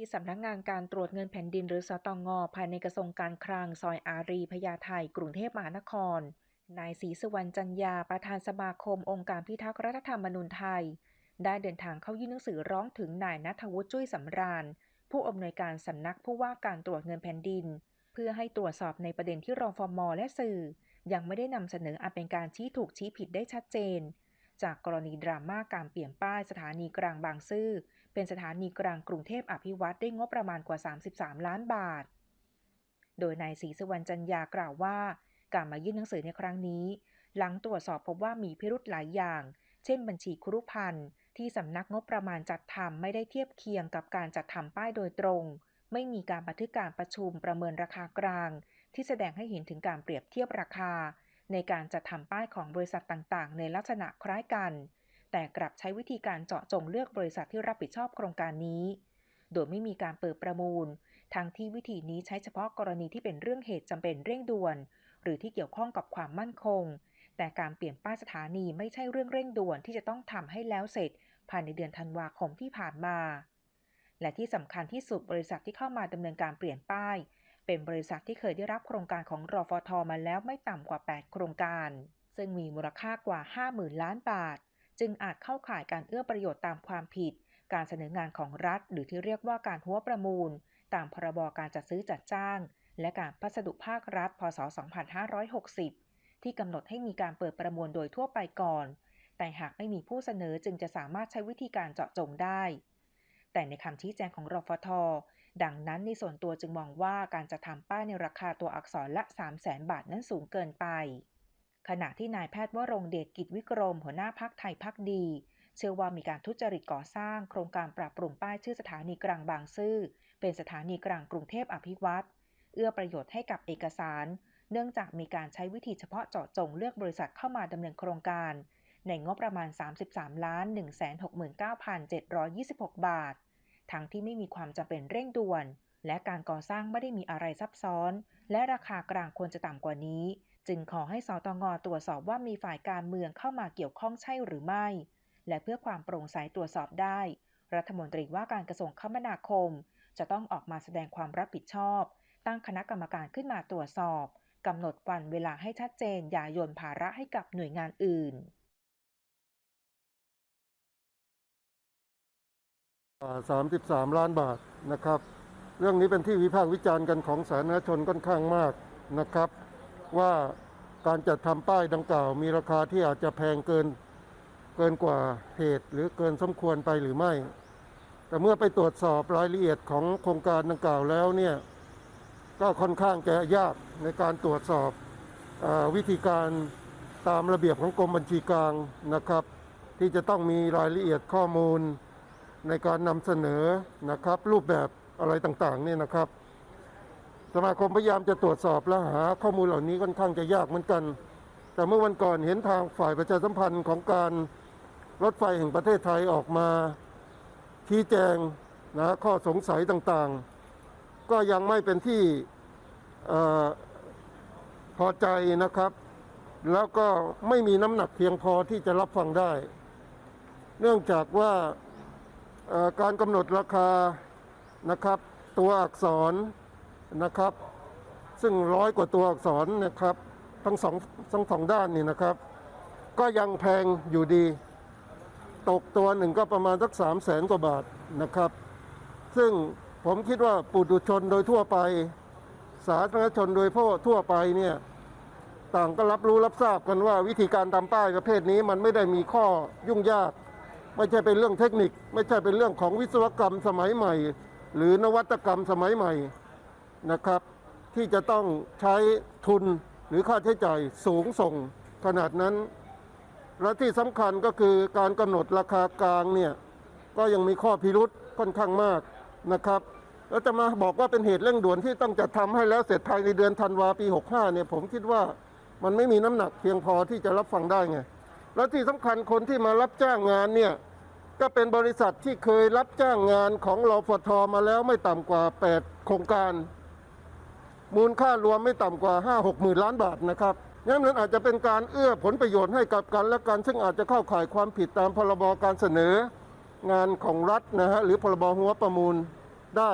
ที่สำนักงานการตรวจเงินแผ่นดินหรือสตงภายในกระทรวงการคลังซอยอารีพญาไทกรุงเทพมหานคร นายศรีสุวรรณจันยาประธานสมาคมองค์การพิทักษ์รัฐธรรมนูญไทย ได้เดินทางเข้ายื่นหนังสือร้องถึงนายนัทวุฒิจุ้ยสำราญ ผู้อำนวยการสำนักผู้ว่าการตรวจเงินแผ่นดิน เพื่อให้ตรวจสอบในประเด็นที่รอฟอร์มอและสื่อ ยังไม่ได้นำเสนออาจเป็นการชี้ถูกชี้ผิดได้ชัดเจน จากกรณีดราม่าการเปลี่ยนป้ายสถานีกลางบางซื่อ เป็นสถานีกลางกรุงเทพอภิวัตได้งบประมาณกว่า 33 ล้านบาท โดยนายศรีสุวรรณจันยากล่าวว่า การมายื่นหนังสือในครั้งนี้ หลังตรวจสอบพบว่ามีพิรุธหลายอย่าง เช่นบัญชีครุพันธ์ที่สำนักงบประมาณจัดทำไม่ได้เทียบเคียงกับการจัดทำป้ายโดยตรง ไม่มีการบันทึกการประชุมประเมินราคากลาง ที่แสดงให้เห็นถึงการเปรียบเทียบราคา ในการจัดทำป้ายของบริษัทต่างๆ ในลักษณะคล้ายกัน แต่กลับใช้วิธีการเจาะจงเลือกบริษัทที่รับผิดชอบโครงการนี้ โดยไม่มีการเปิดประมูล ทั้งที่วิธีนี้ใช้เฉพาะกรณีที่เป็นเรื่องเหตุจำเป็นเร่งด่วน หรือที่เกี่ยวข้องกับความมั่นคง แต่การเปลี่ยนป้ายสถานีไม่ใช่เรื่องเร่งด่วนที่จะต้องทำให้แล้วเสร็จ ภายในเดือนธันวาคมที่ผ่านมา และที่สำคัญที่สุดบริษัทที่เข้ามาดำเนินการเปลี่ยนป้าย เป็นบริษัทที่เคยได้รับโครงการของรอฟทมาแล้วไม่ต่ำกว่า 8 โครงการ ซึ่งมีมูลค่ากว่า 50,000 ล้านบาท จึงอาจเข้าข่ายการเอื้อประโยชน์ตามความผิด การเสนองานของรัฐ หรือที่เรียกว่าการหัวประมูล ตามพรบการจัดซื้อจัดจ้าง และการพัสดุภาครัฐ พศ 2560 ที่กำหนดให้มีการเปิดประมูลโดยทั่วไปก่อน แต่หากไม่มีผู้เสนอจึงจะสามารถใช้วิธีการเจาะจงได้แต่ในคำชี้แจงของรฟท ดังนั้นในส่วนตัวจึงมองว่าการจะทำป้ายในราคาตัวอักษรละ 3 0 0แสนบาทนั้นสูงเกินไป ขณะที่นายแพทย์วรงเดชกิจวิกรม หัวหน้าพักไทยพักดี เชื่อว่ามีการทุจริตก่อสร้าง โครงการปรับปรุงป้ายชื่อสถานีกลางบางซื่อ เป็นสถานีกลางกรุงเทพอภิวัตรเอื้อประโยชน์ให้กับเอกสาร เนื่องจากมีการใช้วิธีเฉพาะเจาะจงเลือกบริษัทเข้ามาดำเนินโครงการ ในงบประมาณ 33ล้าน169,726 บาท ทั้งที่ไม่มีความจำเป็นเร่งด่วน และการก่อสร้างไม่ได้มีอะไรซับซ้อน และราคากลางควรจะต่ำกว่านี้ จึงขอให้สตงตรวจสอบว่ามีฝ่ายการเมืองเข้ามาเกี่ยวข้องใช่หรือไม่ และเพื่อความโปร่งใสตรวจสอบได้ รัฐมนตรีว่าการกระทรวงคมนาคม จะต้องออกมาแสดงความรับผิดชอบ ตั้งคณะกรรมการขึ้นมาตรวจสอบกำหนดวันเวลาให้ชัดเจนอย่าโยนภาระให้กับหน่วยงานอื่น 33 ล้านบาทนะครับ เรื่องนี้เป็นที่วิพากษ์วิจารณ์กันของสาธารณชนค่อนข้างมากนะครับ ว่าการจัดทำป้ายดังกล่าว มีราคาที่อาจจะแพงเกินเกินกว่าเหตุ หรือเกินสมควรไปหรือไม่ แต่เมื่อไปตรวจสอบรายละเอียดของโครงการดังกล่าวแล้วเนี่ยก็ค่อนข้างจะยากในการตรวจสอบอวิธีการตามระเบียบของกรมบัญชีกลางนะครับ ที่จะต้องมีรายละเอียดข้อมูล ในการนำเสนอนะครับรูปแบบอะไรต่างๆเนี่ยนะครับ สมาคมพยายามจะตรวจสอบและหาข้อมูลเหล่านี้ค่อนข้างจะยากเหมือนกัน แต่เมื่อวันก่อนเห็นทางฝ่ายประชาสัมพันธ์ของการรถไฟแห่งประเทศไทยออกมาชี้แจงนะข้อสงสัยต่างๆ ก็ยังไม่เป็นที่พอใจนะครับ แล้วก็ไม่มีน้ำหนักเพียงพอที่จะรับฟังได้ เนื่องจากว่า การกำหนดราคานะครับ ตัวอักษรนะครับ ซึ่งร้อยกว่าตัวอักษรนะครับ ทั้งสองทั้งสองด้านนี่นะครับ ก็ยังแพงอยู่ดี ตกตัวหนึ่งก็ประมาณสักสามแสนกว่าบาทนะครับ ซึ่งผมคิดว่าปุถุชนโดยทั่วไป สาธารณชนโดยทั่วไปเนี่ยต่างก็รับรู้รับทราบกันว่าวิธีการทำป้ายประเภทนี้มันไม่ได้มีข้อยุ่งยาก ไม่ใช่เป็นเรื่องเทคนิค ไม่ใช่เป็นเรื่องของวิศวกรรมสมัยใหม่ หรือนวัตกรรมสมัยใหม่นะครับ ที่จะต้องใช้ทุนหรือค่าใช้จ่ายสูงส่งขนาดนั้น และที่สำคัญก็คือการกำหนดราคากลางเนี่ยก็ยังมีข้อพิรุษค่อนข้างมากนะครับแล้วจะมาบอกว่าเป็นเหตุเร่งด่วนที่ต้องจัดทำให้แล้วเสร็จภายในเดือนธันวาปี 65เนี่ยผมคิดว่ามันไม่มีน้ำหนักเพียงพอที่จะรับฟังได้ไง และที่สำคัญคนที่มารับจ้างงานเนี่ยก็เป็นบริษัทที่เคยรับจ้างงานของรอฟทมาแล้วไม่ต่ำกว่า 8 โครงการ มูลค่ารวมไม่ต่ำกว่า 5 6หมื่นล้านบาทนะครับงั้นมันอาจจะเป็นการเอื้อผลประโยชน์ให้กับกันและกันซึ่งอาจจะเข้าข่ายความผิดตามพรบการเสนอ งานของรัฐนะฮะหรือพรบหัวประมูลได้